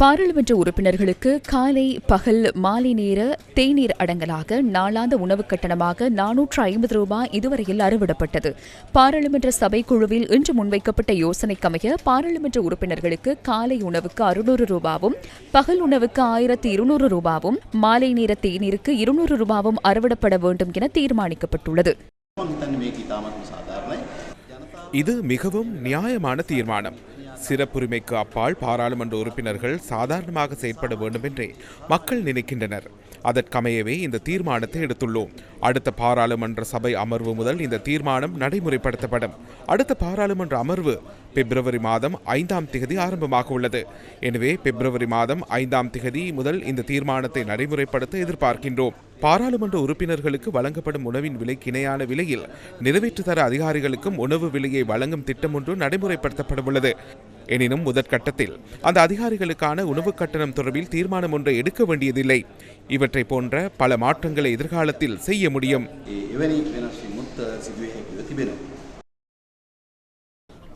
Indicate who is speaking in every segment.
Speaker 1: பாராளுமன்ற உறுப்பினர்களுக்கு காலை பகல் மாலை நேர தேநீர் அடங்கலாக நாளாந்த உணவு கட்டணமாக நானூற்று ஐம்பது ரூபாய் இதுவரையில் அறுவிடப்பட்டது. பாராளுமன்ற சபை குழுவில் இன்று முன்வைக்கப்பட்ட யோசனைக்கமைய பாராளுமன்ற உறுப்பினர்களுக்கு காலை உணவுக்கு அறுநூறு ரூபாவும் பகல் உணவுக்கு ஆயிரத்தி இருநூறு ரூபாவும் மாலை நேர தேநீருக்கு இருநூறு ரூபாவும் அறுவிடப்பட வேண்டும் என தீர்மானிக்கப்பட்டுள்ளது.
Speaker 2: இது மிகவும் நியாயமான தீர்மானம். சிறப்புரிமைக்கு அப்பால் பாராளுமன்ற உறுப்பினர்கள் சாதாரணமாக செயற்பட வேண்டும் என்றே மக்கள் நினைக்கின்றனர். அதற்கமையவே இந்த தீர்மானத்தை எடுத்துள்ளோம். அடுத்த பாராளுமன்ற சபை அமர்வு முதல் இந்த தீர்மானம் நடைமுறைப்படுத்தப்படும். அடுத்த பாராளுமன்ற அமர்வு பிப்ரவரி மாதம் ஐந்தாம் திகதி ஆரம்பமாக உள்ளது. எனவே பிப்ரவரி மாதம் ஐந்தாம் திகதி முதல் இந்த தீர்மானத்தை நடைமுறைப்படுத்த எதிர்பார்க்கின்றோம். பாராளுமன்ற உறுப்பினர்களுக்கு வழங்கப்படும் உணவின் விலைக்கு இணையான விலையில் நிறைவேற்றுத்தர அதிகாரிகளுக்கும் உணவு விலையை வழங்கும் திட்டம் ஒன்று நடைமுறைப்படுத்தப்பட உள்ளது எனினும் முதற்கட்டத்தில் அந்த அதிகாரிகளுக்கான உணவு கட்டணம் தொடர்பில் தீர்மானம் ஒன்றை எடுக்க வேண்டியதில்லை. இவற்றை போன்ற பல மாற்றங்களை எதிர்காலத்தில் செய்ய முடியும்.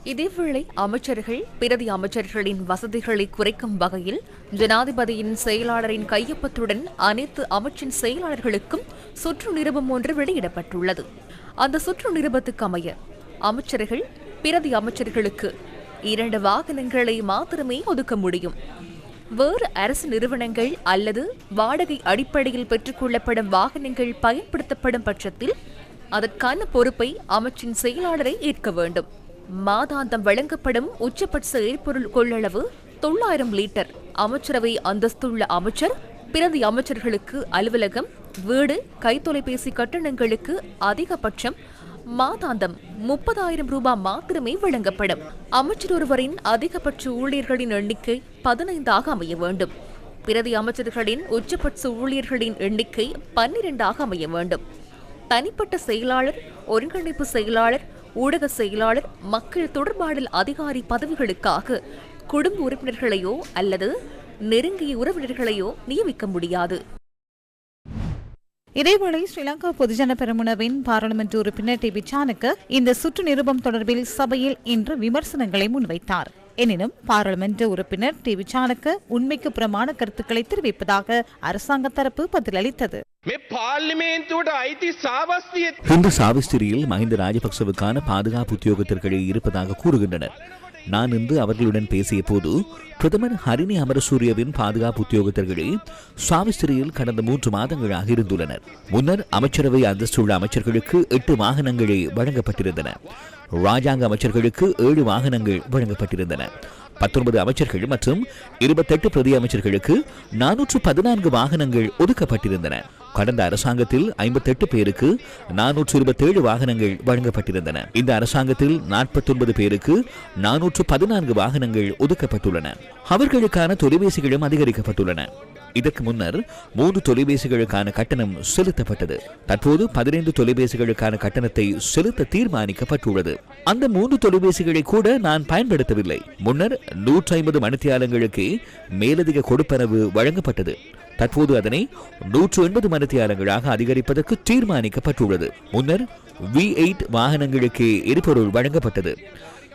Speaker 3: இதேவேளை அமைச்சர்கள் பிரதி அமைச்சர்களின் வசதிகளை குறைக்கும் வகையில் ஜனாதிபதியின் செயலாளரின் கையொப்பத்துடன் அனைத்து அமைச்சின் செயலாளர்களுக்கும் சுற்று நிருபம் ஒன்று வெளியிடப்பட்டுள்ளது. அந்த சுற்று நிருபத்துக்கு அமைய அமைச்சர்கள் பிரதி அமைச்சர்களுக்கு இரண்டு வாகனங்களை மாத்திரமே ஒதுக்க முடியும். வேறு அரசு நிறுவனங்கள் அல்லது வாடகை அடிப்படையில் பெற்றுக்கொள்ளப்படும் வாகனங்கள் பயன்படுத்தப்படும் பட்சத்தில் அதற்கான பொறுப்பை அமைச்சின் செயலாளரை ஏற்க வேண்டும். மாதாந்தம் வழங்கப்படும் உச்சபட்ச எரிபொருள் கொள்ளளவு தொள்ளாயிரம் லிட்டர். அமைச்சரவை அந்தஸ்துள்ள அமைச்சர் பிரதி அமைச்சர்களுக்கு அலுவலகம் வீடு கைத்தொலைபேசி கட்டணங்களுக்கு அதிகபட்சம் மாதாந்தம் முப்பதாயிரம் ரூபாய் மாத்திரமே வழங்கப்படும். அமைச்சர் ஒருவரின் அதிகபட்ச ஊழியர்களின் எண்ணிக்கை பதினைந்தாக அமைய வேண்டும். பிரதி அமைச்சர்களின் உச்சபட்ச ஊழியர்களின் எண்ணிக்கை பன்னிரெண்டாக அமைய வேண்டும். தனிப்பட்ட செயலாளர் ஒருங்கிணைப்பு செயலாளர் ஊடக செயலாளர் மக்கள் தொடர்பாடல் அதிகாரி பதவிகளுக்காக குடும்ப உறுப்பினர்களையோ அல்லது நெருங்கிய உறவினர்களையோ நியமிக்க முடியாது.
Speaker 4: இதேவேளை ஸ்ரீலங்கா பொதுஜன பெருமுனவின் பாராளுமன்ற உறுப்பினர் டி. விச்சானுக்கு இந்த சுற்று நிருபம் தொடர்பில் சபையில் இன்று விமர்சனங்களை முன்வைத்தார். எனினும் பாராளுமன்ற உறுப்பினர் டி. விச்சானுக்கு உண்மைக்கு புறமான கருத்துக்களை தெரிவிப்பதாக அரசாங்க தரப்பு பதிலளித்தது.
Speaker 5: ஹிந்து சாவிஸ்திரியில் மஹிந்த ராஜபக்சவுக்கான பாதுகாப்பு உத்தியோகத்திற்கிடையே இருப்பதாக கூறுகின்றனர் நான் இன்று அவர்களுடன் பேசிய போது பிரதமர் ஹரிணி அமரசூரியவின் பாதுகாப்பு உத்தியோகத்தர்களே சாவிஸ்திரியில் கடந்த மூன்று மாதங்களாக இருந்துள்ளனர் முன்னர் அமைச்சரவை அந்தஸ்துள்ள அமைச்சர்களுக்கு எட்டு வாகனங்களே வழங்கப்பட்டிருந்தன ராஜாங்க அமைச்சர்களுக்கு ஏழு வாகனங்கள் வழங்கப்பட்டிருந்தன பத்தொன்பது அமைச்சர்கள் மற்றும் இருபத்தெட்டு பிரதி அமைச்சர்களுக்கு நானூற்று பதினான்கு வாகனங்கள் ஒதுக்கப்பட்டிருந்தன. கடந்த அரசாங்கத்தில் ஐம்பத்தெட்டு பேருக்கு நானூற்று இருபத்தேழு வாகனங்கள் வழங்கப்பட்டிருந்தன. இந்த அரசாங்கத்தில் நாற்பத்தொன்பது பேருக்கு நானூற்று பதினான்கு வாகனங்கள் ஒதுக்கப்பட்டுள்ளன. அவர்களுக்கான தொலைபேசிகளும் அதிகரிக்கப்பட்டுள்ளன. இதற்கு முன்னர் மூன்று தொலைபேசிகளுக்கான கட்டணம் செலுத்தப்பட்டது. தற்போது பதினைந்து தொலைபேசிகளுக்கான கட்டணத்தை செலுத்த தீர்மானிக்கப்பட்டுள்ளது. அந்த மூன்று தொலைபேசிகளை கூட நான் பயன்படுத்தவில்லை. முன்னர் நூற்றி ஐம்பது மணித்தியாலங்களுக்கே மேலதிக கொடுப்பனவு வழங்கப்பட்டது. தற்போது அதனை நூற்று எண்பது மணித்தியாலங்களாக அதிகரிப்பதற்கு தீர்மானிக்கப்பட்டுள்ளது. முன்னர் வி எயிட் வாகனங்களுக்கு எரிபொருள் வழங்கப்பட்டது.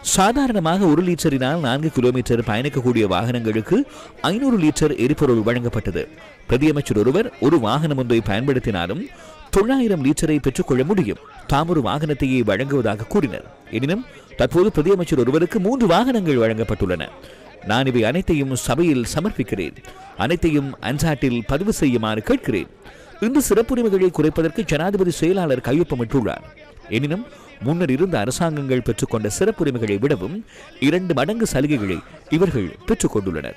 Speaker 5: சாதாரணமாக ஒரு லிட்டரினால் நான்கு கிலோமீட்டர் பயணிக்கக்கூடிய வாகனங்களுக்கு ஐநூறு லிட்டர் எரிபொருள் வழங்கப்பட்டது. பிரதியமைச்சர் ஒருவர் ஒரு வாகனம் ஒன்றை பயன்படுத்தினாலும் தொள்ளாயிரம் லிட்டரை பெற்றுக்கொள்ள முடியும். தாம் ஒரு வாகனத்தையே வழங்குவதாக கூறினர். எனினும் தற்போது பிரதியமைச்சர் ஒருவருக்கு மூன்று வாகனங்கள் வழங்கப்பட்டுள்ளன. நான் இவை அனைத்தையும் சபையில் சமர்ப்பிக்கிறேன். அனைத்தையும் அன்சாட்டில் பதிவு செய்யுமாறு கேட்கிறேன். இன்று சிறப்புரிமைகளை குறைப்பதற்கு ஜனாதிபதி செயலாளர் கையொப்பமிட்டுள்ளார். எனினும் முன்னர் இருந்த அரசாங்கங்கள் பெற்றுக்கொண்ட சிறப்புரிமைகளை விடவும் இரண்டு மடங்கு சலுகைகளை இவர்கள் பெற்றுக்கொண்டுள்ளனர்.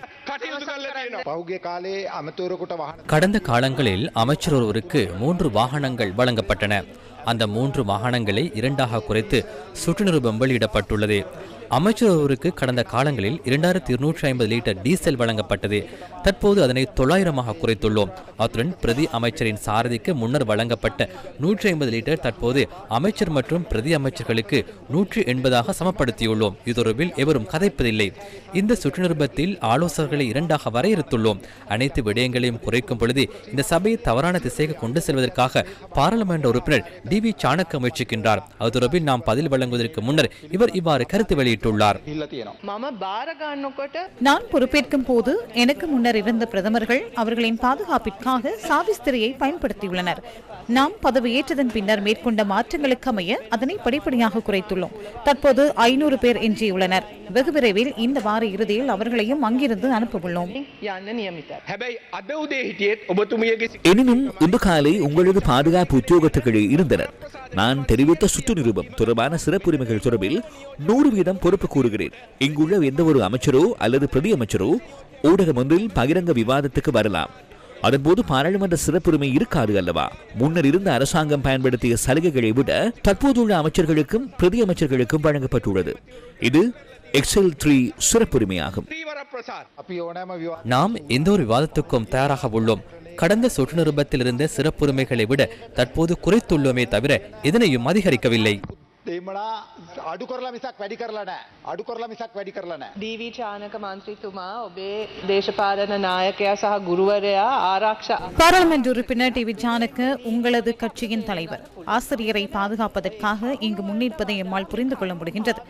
Speaker 6: கடந்த காலங்களில் அமைச்சர் ஒருவருக்கு மூன்று வாகனங்கள் வழங்கப்பட்டன. அந்த மூன்று வாகனங்களை இரண்டாக குறைத்து சுற்றுநிருபம் வெளியிடப்பட்டுள்ளது. அமைச்சர் ஒருவருக்கு கடந்த காலங்களில் இரண்டாயிரத்தி இருநூற்றி ஐம்பது லிட்டர் டீசல் வழங்கப்பட்டது. தற்போது அதனை தொள்ளாயிரமாக குறைத்துள்ளோம். அத்துடன் பிரதி அமைச்சரின் சாரதிக்கு முன்னர் வழங்கப்பட்ட நூற்றி ஐம்பது லிட்டர் தற்போது அமைச்சர் மற்றும் பிரதி அமைச்சர்களுக்கு நூற்றி எண்பதாக சமப்படுத்தியுள்ளோம். இது எவரும் கதைப்பதில்லை. இந்த சுற்றுநிருபத்தில் ஆலோசகர்களை இரண்டாக வரையறுத்துள்ளோம். அனைத்து விடயங்களையும் குறைக்கும் பொழுது இந்த சபையை தவறான திசைக்கு கொண்டு செல்வதற்காக பாராளுமன்ற உறுப்பினர் டி வி சாணக்க முயற்சிக்கின்றார். அது தொடர்பில் நாம் பதில் வழங்குவதற்கு முன்னர் இவர் இவ்வாறு கருத்து வெளியிட்டார்.
Speaker 7: தெரிவித்துள்ளார்
Speaker 4: நான் பொறுப்பேற்கும் போது எனக்கு முன்னர் இருந்த பிரதமர்கள் அவர்களின் பாதுகாப்பிற்காக சாவிஸ்திரியை பயன்படுத்தியுள்ளனர். நாம் பதவியேற்றதன் பின்னர் மேற்கொண்ட மாற்றங்களுக்கு அமைய அதனை படிப்படியாக குறைத்துள்ளோம். தற்போது ஐநூறு பேர் எஞ்சியுள்ளனர். வெகு விரைவில் இந்த வார இறுதியில் அவர்களையும் அங்கிருந்து அனுப்பவுள்ளோம்.
Speaker 5: எனினும் இன்று காலை உங்களது பாதுகாப்பு உத்தியோகத்துக்கள் இருந்தனர். நான் தெரிவித்த சுற்று நிருபம் தொடர்பான சிறப்புரிமைகள் தொடர்பில் நூறு வீதம் பொறுப்பு கூறுகிறேன். இங்குள்ள எந்த ஒரு அமைச்சரோ அல்லது பிரதி அமைச்சரோ ஊடகம் ஒன்றில் பகிரங்க விவாதத்துக்கு வரலாம். அதன்போது பாராளுமன்ற சிறப்புரிமை இருக்காது அல்லவா? முன்னர் இருந்த அரசாங்கம் பயன்படுத்திய சலுகைகளை விட தற்போதுள்ள அமைச்சர்களுக்கும் பிரதி அமைச்சர்களுக்கும் வழங்கப்பட்டுள்ளது. இது எக்ஸல் த்ரீ சிறப்புரிமையாகும்.
Speaker 6: நாம் எந்த ஒரு விவாதத்துக்கும் தயாராக உள்ளோம். கடந்த சொட்டு நிருபத்தில் இருந்த சிறப்புரிமைகளை விட தற்போது குறைத்துள்ளோமே தவிர இதனையும் அதிகரிக்கவில்லை.
Speaker 8: දෙමනා අඩු කරලා මිසක් වැඩි කරලා නෑ. අඩු කරලා මිසක් වැඩි කරලා නෑ.
Speaker 7: ඩීවී චානක මන්ත්‍රීතුමා ඔබේ දේශපාලන නායකයා සහ ගුරුවරයා ආරක්ෂා
Speaker 4: பாராளுமன்ற உறுப்பினர் டி விஜானுக்கு உங்களது கட்சியின் தலைவர் ஆசிரியரை பாதுகாப்பதற்காக இங்கு முன்னிற்பதை எம்மால் புரிந்து கொள்ள முடிகின்றது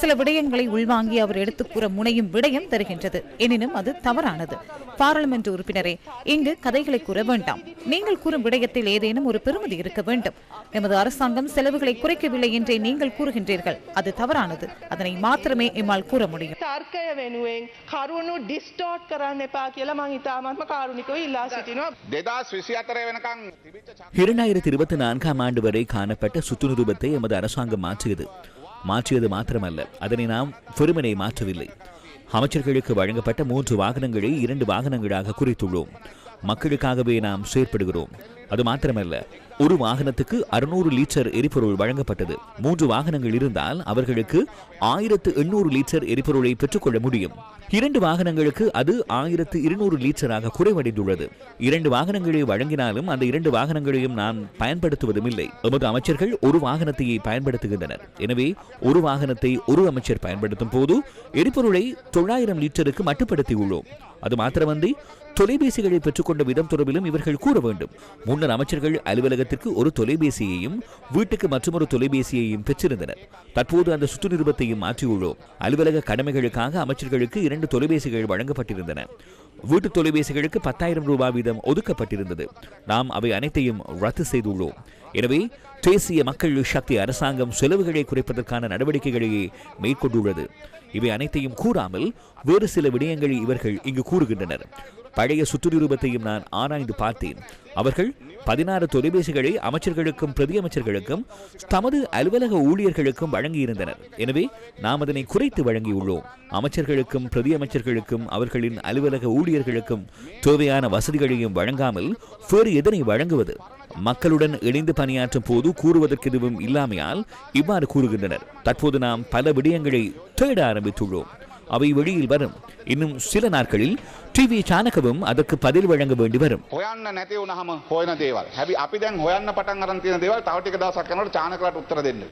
Speaker 4: சில விடயங்களை உள்வாங்கி அவர் எடுத்துக் கூற முனையும் விடயம் தருகின்றது எனினும் அது தவறானது பாராளுமன்ற உறுப்பினரே இங்கு கதைகளை கூற வேண்டாம் நீங்கள் கூறும் விடயத்தில் ஏதேனும் ஒரு பெருமதி இருக்க வேண்டும் எமது அரசாங்கம் செலவுகளை குறைக்கவில்லை என்றே நீங்கள் கூறுகின்றீர்கள் அது தவறானது அதனை மாத்திரமே எம்மால் கூற முடியும்
Speaker 7: තර්කය වෙනුවෙන් කරුණු ඩිස්ටෝට් කරන්න එපා කියලා මං ඉතාමත්ම කාරුණිකව ඉල්ලා සිටිනවා.
Speaker 8: දෙදස් විසි අතරය වෙනකං තිබිච්ච
Speaker 5: இரண்டாயிரத்தி இருபத்தி நான்காம் ஆண்டு வரை காணப்பட்ட சுற்று நிருபத்தை எமது அரசாங்கம் மாற்றியது மாற்றியது மாத்திரமல்ல அதனை நாம் பெருமனை மாற்றவில்லை அமைச்சர்களுக்கு வழங்கப்பட்ட மூன்று வாகனங்களை இரண்டு வாகனங்களாக குறித்துள்ளோம் மக்களுக்காகவே நாம் செயற்படுகிறோம் அது மாத்திரமல்ல ஒரு வாகனத்துக்கு அறுநூறு லீட்டர் எரிபொருள் வழங்கப்பட்டது. மூன்று வாகனங்கள் இருந்தால் அவர்களுக்கு ஆயிரத்து எண்ணூறு லிட்டர் எரிபொருளை பெற்றுக்கொள்ள முடியும். இரண்டு வாகனங்களுக்கு அது ஆயிரத்து இருநூறு லீட்டராக குறைவடைந்துள்ளது. இரண்டு வாகனங்களை வழங்கினாலும் அந்த இரண்டு வாகனங்களையும் நான் பயன்படுத்துவதும் இல்லை எமது அமைச்சர்கள் ஒரு வாகனத்தையே பயன்படுத்துகின்றனர். எனவே ஒரு வாகனத்தை ஒரு அமைச்சர் பயன்படுத்தும் போது எரிபொருளை தொள்ளாயிரம் லிட்டருக்கு மட்டுப்படுத்தியுள்ளோம். அது மாத்திரமன்றி தொலைபேசிகளை பெற்றுக்கொண்ட விதம் தொடர்பிலும் இவர்கள் கூற வேண்டும். முன்னர் அமைச்சர்கள் அலுவலக அலுவலகத்திற்கு ஒரு தொலைபேசியையும் வீட்டுக்கு மற்றொரு தொலைபேசியையும் பெற்றிருந்தனர். தற்போது அந்த சுற்று நிருபத்தையும் மாற்றியுள்ளோம். அலுவலக கடமைகளுக்காக அமைச்சர்களுக்கு இரண்டு தொலைபேசிகள் வழங்கப்பட்டிருந்தன. வீட்டு தொலைபேசிகளுக்கு பத்தாயிரம் ரூபாய் வீதம் ஒதுக்கப்பட்டிருந்தது. நாம் அவை அனைத்தையும் ரத்து செய்துள்ளோம். எனவே தேசிய மக்கள் சக்தி அரசாங்கம் செலவுகளை குறைப்பதற்கான நடவடிக்கைகளையே மேற்கொண்டுள்ளது. இவை அனைத்தையும் கூறாமல் வேறு சில விடயங்களை இவர்கள் இங்கு கூறுகின்றனர். பழைய சுற்றுநிரூபத்தையும் நான் ஆராய்ந்து பார்த்தேன். அவர்கள் பதினாறு தொலைபேசிகளை அமைச்சர்களுக்கும் பிரதியமைச்சர்களுக்கும் தமது அலுவலக ஊழியர்களுக்கும் வழங்கியிருந்தனர். எனவே நாம் அதனை குறைத்து வழங்கியுள்ளோம். அமைச்சர்களுக்கும் பிரதியமைச்சர்களுக்கும் அவர்களின் அலுவலக ஊழியர்களுக்கும் தேவையான வசதிகளையும் வழங்காமல் வேறு எதனை வழங்குவது? மக்களுடன் இணைந்து பணியாற்றும் போது கூறுவதற்கு எதுவும் இல்லாமையால் இவ்வாறு கூறுகின்றனர். தற்போது நாம் பல விடயங்களை தேட ஆரம்பித்துள்ளோம். அவை வெளியில் வரும் இன்னும் சில நாட்களில் டிவி சாணக்கவும் அதற்கு பதில் வழங்க வேண்டி வரும்
Speaker 8: හොයන්න නැති වුණහම හොයන දේවල් හැබි අපි දැන් හොයන්න පටන් අරන් තියෙන දේවල් තව ටික දවසක් යනකොට චානකලට උත්තර දෙන්න.